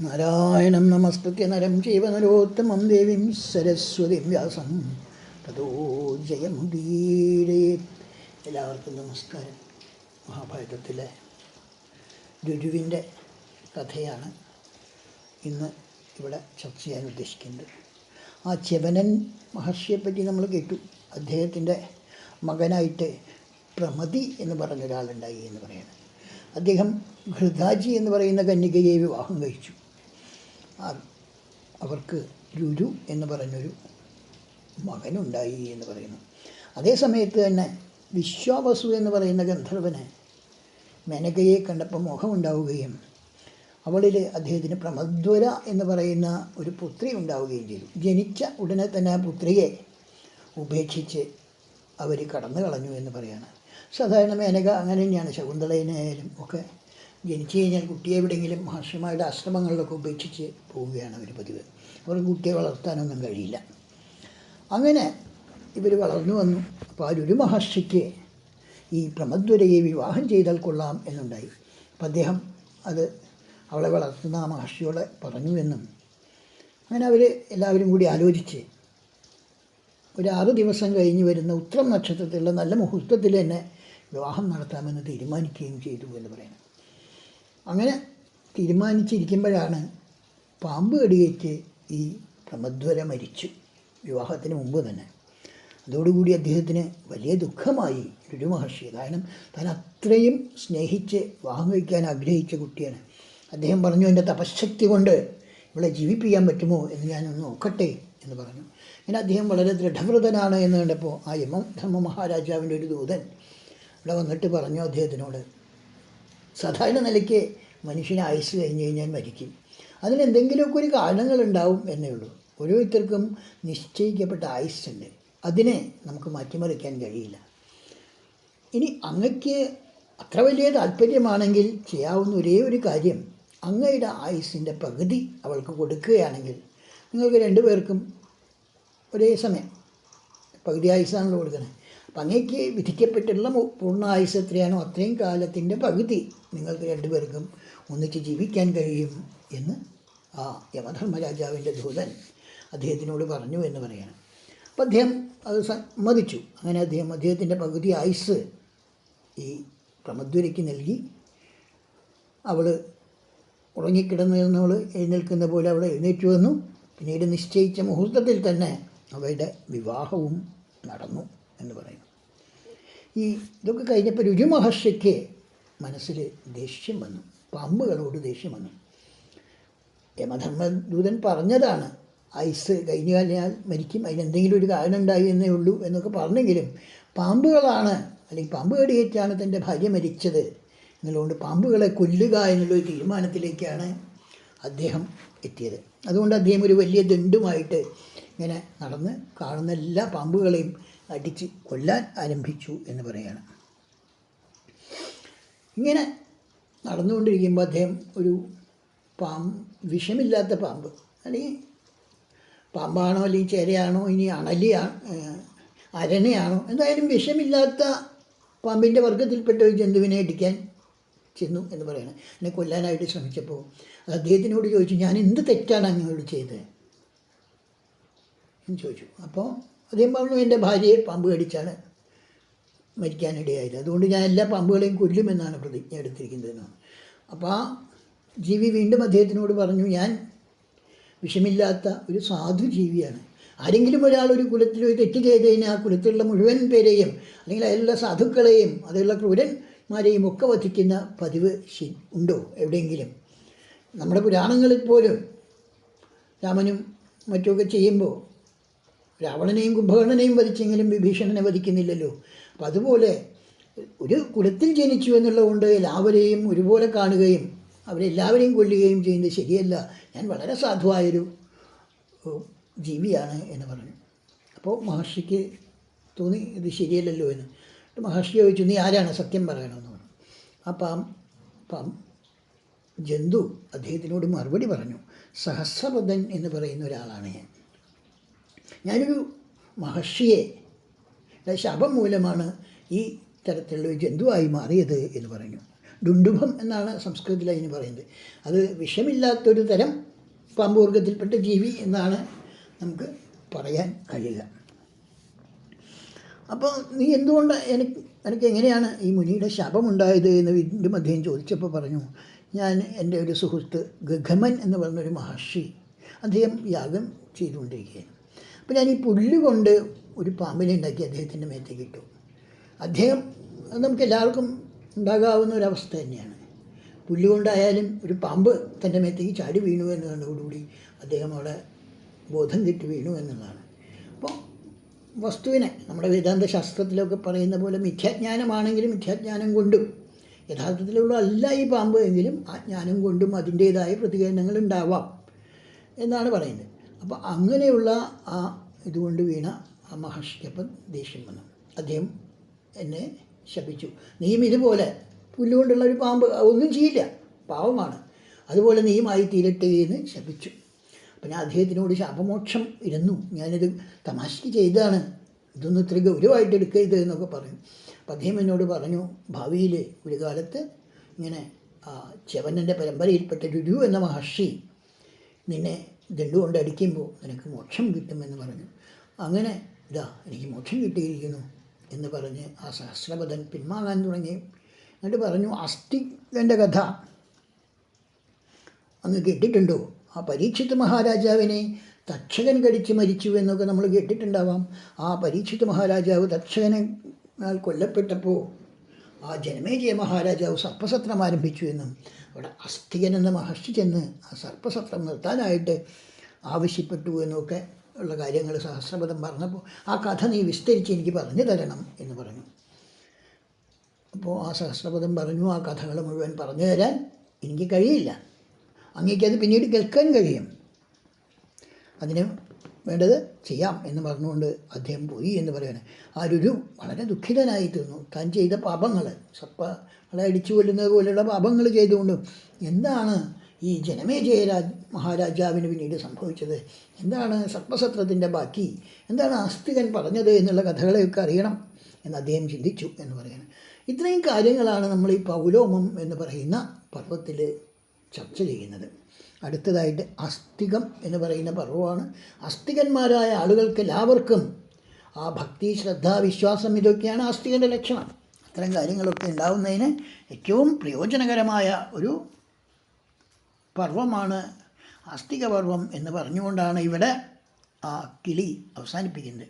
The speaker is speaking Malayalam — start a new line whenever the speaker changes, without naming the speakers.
നാരായണം നമസ്കൃത്യ നരം ജീവനരോത്തമം ദേവീം സരസ്വതിം വ്യാസം. തതോ ജയമുദീരേ എല്ലാവർക്കും നമസ്കാരം. മഹാഭാരതത്തിലെ രുരുവിന്റെ കഥയാണ് ഇന്ന് ഇവിടെ ചർച്ച ചെയ്യാൻ ഉദ്ദേശിക്കുന്നത്. ആ ചെവനൻ മഹർഷിയെപ്പറ്റി നമ്മൾ കേട്ടു. അദ്ദേഹത്തിന്റെ മകനായിട്ട് പ്രമതി എന്ന് പറഞ്ഞ ഒരാളുണ്ടായി എന്ന് പറയുന്നത് അദ്ദേഹം ഘൃതാജി എന്ന് പറയുന്ന കന്യകയെ വിവാഹം കഴിച്ചു. അവർക്ക് രുരു എന്ന് പറഞ്ഞൊരു മകനുണ്ടായി എന്ന് പറയുന്നു. അതേ സമയത്ത് തന്നെ വിശ്വാവസു എന്ന് പറയുന്ന ഗന്ധർവന് മേനകയെ കണ്ടപ്പോൾ മോഹമുണ്ടാവുകയും അവളിൽ അദ്ദേഹത്തിന് പ്രമദ്വര എന്ന് പറയുന്ന ഒരു പുത്രി ഉണ്ടാവുകയും ചെയ്തു. ജനിച്ച ഉടനെ തന്നെ ആ പുത്രിയെ ഉപേക്ഷിച്ച് അവർ കടന്നു കളഞ്ഞു എന്ന് പറയാണ്. സാധാരണ മേനക അങ്ങനെ തന്നെയാണ്. ശകുന്തളയിനായാലും ഒക്കെ ജനിച്ചു കഴിഞ്ഞാൽ കുട്ടിയെ എവിടെയെങ്കിലും മഹർഷിമാരുടെ ആശ്രമങ്ങളിലൊക്കെ ഉപേക്ഷിച്ച് പോവുകയാണ് അവർ പതിവ്. അവർക്ക് കുട്ടിയെ വളർത്താനൊന്നും കഴിയില്ല. അങ്ങനെ ഇവർ വളർന്നു വന്നു. അപ്പോൾ ഒരു മഹർഷിക്ക് ഈ പ്രമദ്വരയെ വിവാഹം ചെയ്താൽ കൊള്ളാം എന്നുണ്ടായി. അപ്പം അദ്ദേഹം അത് അവളെ വളർത്തുന്ന ആ മഹർഷിയോടെ പറഞ്ഞു എന്നും അങ്ങനെ അവർ എല്ലാവരും കൂടി ആലോചിച്ച് ഒരു ആറ് ദിവസം കഴിഞ്ഞ് വരുന്ന ഉത്രം നക്ഷത്രത്തിലുള്ള നല്ല മുഹൂർത്തത്തിൽ തന്നെ വിവാഹം നടത്താമെന്ന് തീരുമാനിക്കുകയും ചെയ്തു എന്ന് പറയുന്നത് അങ്ങനെ തീരുമാനിച്ചിരിക്കുമ്പോഴാണ് പാമ്പ് കടിയേറ്റ് ഈ പ്രമദ്വര മരിച്ചു വിവാഹത്തിന് മുമ്പ് തന്നെ. അതോടുകൂടി അദ്ദേഹത്തിന് വലിയ ദുഃഖമായി രുരു മഹർഷി. കാരണം താൻ അത്രയും സ്നേഹിച്ച് വിവാഹം കഴിക്കാൻ ആഗ്രഹിച്ച കുട്ടിയാണ്. അദ്ദേഹം പറഞ്ഞു എന്റെ തപശക്തി കൊണ്ട് ഇവളെ ജീവിപ്പിക്കാൻ പറ്റുമോ എന്ന് ഞാനൊന്ന് നോക്കട്ടെ എന്ന് പറഞ്ഞു. അങ്ങനെ അദ്ദേഹം വളരെ ദൃഢവ്രതനാണ് എന്ന് കണ്ടപ്പോൾ ആ യമധർമ്മ മഹാരാജാവിന്റെ ഒരു ദൂതൻ ഇവിടെ വന്നിട്ട് പറഞ്ഞു അദ്ദേഹത്തിനോട് സാധാരണ നിലയ്ക്ക് മനുഷ്യനെ ആയുസ് കഴിഞ്ഞ് കഴിഞ്ഞാൽ മരിക്കും. അതിന് എന്തെങ്കിലുമൊക്കെ ഒരു കാരണങ്ങളുണ്ടാവും എന്നേ ഉള്ളൂ. ഓരോരുത്തർക്കും നിശ്ചയിക്കപ്പെട്ട ആയുസ്സുണ്ട്. അതിനെ നമുക്ക് മാറ്റിമറിക്കാൻ കഴിയില്ല. ഇനി അങ്ങയ്ക്ക് അത്ര വലിയ താല്പര്യമാണെങ്കിൽ ചെയ്യാവുന്ന ഒരേ ഒരു കാര്യം അങ്ങയുടെ ആയുസ്സിന്റെ പകുതി അവൾക്ക് കൊടുക്കുകയാണെങ്കിൽ നിങ്ങൾക്ക് രണ്ടുപേർക്കും ഒരേ സമയം പകുതി ആയുസ്സാണല്ലോ കൊടുക്കുന്നത് അപ്പം അങ്ങേക്ക് വിധിക്കപ്പെട്ടുള്ള പൂർണ ആയുസ് എത്രയാണോ അത്രയും കാലത്തിന്റെ പകുതി നിങ്ങൾക്ക് രണ്ടുപേർക്കും ഒന്നിച്ച് ജീവിക്കാൻ കഴിയും എന്ന് ആ യമധർമ്മരാജാവിന്റെ ദൂതൻ അദ്ദേഹത്തിനോട് പറഞ്ഞു എന്ന് പറയാണ്. അപ്പം അദ്ദേഹം അത് സമ്മതിച്ചു. അങ്ങനെ അദ്ദേഹം അദ്ദേഹത്തിന്റെ പകുതി ആയുസ് ഈ പ്രമദ്വരയ്ക്ക് നൽകി. അവൾ ഉറങ്ങിക്കിടന്നവൾ എഴുന്നേൽക്കുന്ന പോലെ അവൾ എഴുന്നേറ്റ് വന്നു. പിന്നീട് നിശ്ചയിച്ച മുഹൂർത്തത്തിൽ തന്നെ അവയുടെ വിവാഹവും നടന്നു എന്ന് പറയുന്നു. ഈ ഇതൊക്കെ കഴിഞ്ഞപ്പോൾ രുചി മഹർഷിക്ക് മനസ്സിൽ ദേഷ്യം വന്നു. പാമ്പുകളോട് ദേഷ്യം വന്നു. യമധർമ്മദൂതൻ പറഞ്ഞതാണ് ഐസ് കഴിഞ്ഞു കഴിഞ്ഞാൽ മരിക്കും അതിനെന്തെങ്കിലും ഒരു കാരണം ഉണ്ടായി എന്നേ ഉള്ളൂ എന്നൊക്കെ പറഞ്ഞെങ്കിലും പാമ്പുകളാണ് അല്ലെങ്കിൽ പാമ്പ് കടിയേറ്റാണ് തന്റെ ഭാര്യ മരിച്ചത് എന്നുള്ളതുകൊണ്ട് പാമ്പുകളെ കൊല്ലുക എന്നുള്ളൊരു തീരുമാനത്തിലേക്കാണ് അദ്ദേഹം എത്തിയത്. അതുകൊണ്ട് അദ്ദേഹം ഒരു വലിയ ദണ്ടുമായിട്ട് ഇങ്ങനെ നടന്ന് കാണുന്ന എല്ലാ പാമ്പുകളെയും അടിച്ച് കൊല്ലാൻ ആരംഭിച്ചു എന്ന് പറയുകയാണ്. ഇങ്ങനെ നടന്നുകൊണ്ടിരിക്കുമ്പോൾ അദ്ദേഹം ഒരു പാമ്പ് വിഷമില്ലാത്ത പാമ്പ്. അല്ലെങ്കിൽ പാമ്പാണോ അല്ലെങ്കിൽ ചേരയാണോ ഇനി അണലിയാണ് അരണയാണോ? എന്തായാലും വിഷമില്ലാത്ത പാമ്പിന്റെ വർഗത്തിൽപ്പെട്ട ഒരു ജന്തുവിനെ അടിക്കാൻ ചെന്നു എന്ന് പറയുന്നത് എന്നെ കൊല്ലാനായിട്ട് ശ്രമിച്ചപ്പോൾ അത് അദ്ദേഹത്തിനോട് ചോദിച്ചു ഞാൻ എന്ത് തെറ്റാണ് അങ്ങോട്ട് ചെയ്തത് എന്ന് ചോദിച്ചു. അപ്പോൾ അദ്ദേഹം പറഞ്ഞു എന്റെ ഭാര്യയെ പാമ്പ് കടിച്ചാണ്. മരിക്കാനിടയായത് അതുകൊണ്ട് ഞാൻ എല്ലാ പാമ്പുകളെയും കൊല്ലുമെന്നാണ് പ്രതിജ്ഞ എടുത്തിരിക്കുന്നതെന്നാണ് അപ്പോൾ ആ ജീവി വീണ്ടും അദ്ദേഹത്തിനോട് പറഞ്ഞു ഞാൻ വിഷമില്ലാത്ത ഒരു സാധു ജീവിയാണ്. ആരെങ്കിലും ഒരാൾ ഒരു കുലത്തിൽ ഒരു തെറ്റ് ചെയ്ത് കഴിഞ്ഞാൽ ആ കുലത്തിലുള്ള മുഴുവൻ പേരെയും അല്ലെങ്കിൽ അതിലുള്ള സാധുക്കളെയും അതിലുള്ള ക്രൂരന്മാരെയും ഒക്കെ വധിക്കുന്ന പതിവ് ശി- ഉണ്ടോ എവിടെയെങ്കിലും? നമ്മുടെ പുരാണങ്ങളിൽ പോലും രാമനും മറ്റുമൊക്കെ ചെയ്യുമ്പോൾ രാവണനെയും കുംഭകർണനെയും വധിച്ചെങ്കിലും വിഭീഷണനെ വധിക്കുന്നില്ലല്ലോ. അപ്പം അതുപോലെ ഒരു കുലത്തിൽ ജനിച്ചു എന്നുള്ളതുകൊണ്ട് എല്ലാവരെയും ഒരുപോലെ കാണുകയും അവരെല്ലാവരെയും കൊല്ലുകയും ചെയ്യുന്നത് ശരിയല്ല. ഞാൻ വളരെ സാധുവായൊരു ജീവിയാണ് എന്ന് പറഞ്ഞു. അപ്പോൾ മഹർഷിക്ക് തോന്നി ഇത് ശരിയല്ലല്ലോ എന്ന്. മഹർഷി ചോദിച്ചു നീ ആരാണ്? സത്യം പറയണമെന്ന് പറഞ്ഞു. ആ പാം പാം ജന്തു അദ്ദേഹത്തിനോട് മറുപടി പറഞ്ഞു സഹസ്രപദൻ എന്ന് പറയുന്ന ഒരാളാണ് ഞാൻ. ഞാനൊരു മഹർഷിയെ ശാപം മൂലമാണ് ഈ തരത്തിലുള്ള ജന്തുവായി മാറിയത് എന്ന് പറഞ്ഞു. ഡുണ്ടുഭം എന്നാണ് സംസ്കൃതത്തിൽ അതിന് പറയുന്നത്. അത് വിഷമില്ലാത്തൊരു തരം പാമ്പുവർഗത്തിൽപ്പെട്ട ജീവി എന്നാണ് നമുക്ക് പറയാൻ കഴിയുക. അപ്പോൾ നീ എന്തുകൊണ്ട് എനിക്ക് എനിക്ക് എങ്ങനെയാണ് ഈ മുനിയുടെ ശാപമുണ്ടായത് എന്ന് വീണ്ടും അദ്ദേഹം ചോദിച്ചപ്പോൾ പറഞ്ഞു ഞാൻ എന്റെ ഒരു സുഹൃത്ത് ഗഗമൻ എന്ന് പറഞ്ഞൊരു മഹർഷി അദ്ദേഹം യാഗം ചെയ്തുകൊണ്ടിരിക്കുകയാണ്. അപ്പോൾ ഞാൻ ഈ പുല്ല് കൊണ്ട് ഒരു പാമ്പിനെ ഉണ്ടാക്കി അദ്ദേഹത്തിന്റെ മേത്തേക്ക് ഇട്ടു. അദ്ദേഹം നമുക്ക് എല്ലാവർക്കും ഉണ്ടാകാവുന്ന ഒരവസ്ഥ തന്നെയാണ്. പുല്ല് കൊണ്ടായാലും ഒരു പാമ്പ് തന്റെ മേത്തേക്ക് ചാടി വീണു എന്നതോടുകൂടി അദ്ദേഹം അവിടെ ബോധം തെറ്റി വീണു എന്നുള്ളതാണ് അപ്പോൾ വസ്തുവിനെ നമ്മുടെ വേദാന്ത ശാസ്ത്രത്തിലൊക്കെ പറയുന്ന പോലെ മിഥ്യാജ്ഞാനമാണെങ്കിലും മിഥ്യാജ്ഞാനം കൊണ്ടും യഥാർത്ഥത്തിലുള്ള അല്ല ഈ പാമ്പ് എങ്കിലും ആ ജ്ഞാനം കൊണ്ടും അതിന്റേതായ പ്രതികരണങ്ങൾ ഉണ്ടാവാം എന്നാണ് പറയുന്നത്. അപ്പോൾ അങ്ങനെയുള്ള ആ ഇതുകൊണ്ട് വീണ മഹർഷിക്കപ്പം ദേഷ്യം വന്നു. അദ്ദേഹം എന്നെ ശപിച്ചു. നീയും ഇതുപോലെ പുല്ലുകൊണ്ടുള്ള ഒരു പാമ്പ് ഒന്നും ചെയ്യില്ല. പാവമാണ്. അതുപോലെ നീയുമായി തീരട്ടെ എന്ന് ശപിച്ചു. അപ്പം ഞാൻ അദ്ദേഹത്തിനോട് ശാപമോക്ഷം ഇരുന്നു. ഞാനിത് തമാശയ്ക്ക് ചെയ്തതാണ്. ഇതൊന്നും ഇത്ര ഗൗരവമായിട്ട് എടുക്കരുത് എന്നൊക്കെ പറഞ്ഞു. അപ്പം അദ്ദേഹം എന്നോട് പറഞ്ഞു ഭാവിയിൽ ഒരു കാലത്ത് ഇങ്ങനെ ചെവനന്റെ പരമ്പരയിൽപ്പെട്ട രുരു എന്ന മഹർഷി നിന്നെ ദണ്ടുകൊണ്ട് അടിക്കുമ്പോൾ നിനക്ക് മോക്ഷം കിട്ടുമെന്ന് പറഞ്ഞു. അങ്ങനെ ഇതാ എനിക്ക് മോക്ഷം കിട്ടിയിരിക്കുന്നു എന്ന് പറഞ്ഞ് ആ സഹസ്രപദൻ പിന്മാറാൻ തുടങ്ങി. എന്നിട്ട് പറഞ്ഞു അസ്ഥികന്റെ കഥ അങ്ങ് കേട്ടിട്ടുണ്ടോ? ആ പരീക്ഷിത് മഹാരാജാവിനെ തക്ഷകൻ കടിച്ച് മരിച്ചു എന്നൊക്കെ നമ്മൾ കേട്ടിട്ടുണ്ടാവാം. ആ പരീക്ഷിത് മഹാരാജാവ് തക്ഷകനാൽ കൊല്ലപ്പെട്ടപ്പോൾ ആ ജനമേജയ മഹാരാജാവ് സർപ്പസത്രം ആരംഭിച്ചു എന്നും അവിടെ അസ്ഥികൻ എന്ന മഹർഷി ചെന്ന് ആ സർപ്പസത്രം നിർത്താനായിട്ട് ആവശ്യപ്പെട്ടു എന്നൊക്കെ ഉള്ള കാര്യങ്ങൾ സഹസ്രപദം പറഞ്ഞപ്പോൾ ആ കഥ നീ വിസ്തരിച്ച് എനിക്ക് പറഞ്ഞു തരണം എന്ന് പറഞ്ഞു. അപ്പോൾ ആ സഹസ്രപദം പറഞ്ഞു ആ കഥകൾ മുഴുവൻ പറഞ്ഞു തരാൻ എനിക്ക് കഴിയില്ല. അങ്ങേക്കത് പിന്നീട് കേൾക്കാൻ കഴിയും. അതിന് വേണ്ടത് ചെയ്യാം എന്ന് പറഞ്ഞുകൊണ്ട് അദ്ദേഹം പോയി എന്ന് പറയുന്നത് ആ രുരു വളരെ ദുഃഖിതനായി തീർന്നു. താൻ ചെയ്ത പാപങ്ങൾ സപ്പ അടിച്ചു കൊല്ലുന്നത് പോലെയുള്ള പാപങ്ങൾ ചെയ്തുകൊണ്ട് എന്താണ് ഈ ജനമേജയ രാജ് മഹാരാജാവിന് പിന്നീട് സംഭവിച്ചത്. എന്താണ് സർപ്പസത്രത്തിന്റെ ബാക്കി? എന്താണ് ആസ്തികൻ പറഞ്ഞത് എന്നുള്ള കഥകളെയൊക്കെ അറിയണം എന്ന് അദ്ദേഹം ചിന്തിച്ചു എന്ന് പറയുന്നത് ഇത്രയും കാര്യങ്ങളാണ് നമ്മൾ ഈ പൗലോമം എന്ന് പറയുന്ന പർവത്തിൽ ചർച്ച ചെയ്യുന്നത്. അടുത്തതായിട്ട് അസ്തികം എന്ന് പറയുന്ന പർവമാണ്. അസ്തികന്മാരായ ആളുകൾക്ക് എല്ലാവർക്കും ആ ഭക്തി ശ്രദ്ധ വിശ്വാസം ഇതൊക്കെയാണ് ആസ്തികന്റെ ലക്ഷണം അത്തരം കാര്യങ്ങളൊക്കെ ഉണ്ടാവുന്നതിന് ഏറ്റവും പ്രയോജനകരമായ ഒരു പർവമാണ് ആസ്തിക പർവം എന്ന് പറഞ്ഞുകൊണ്ടാണ് ഇവിടെ ആ കിളി അവസാനിപ്പിക്കുന്നത്.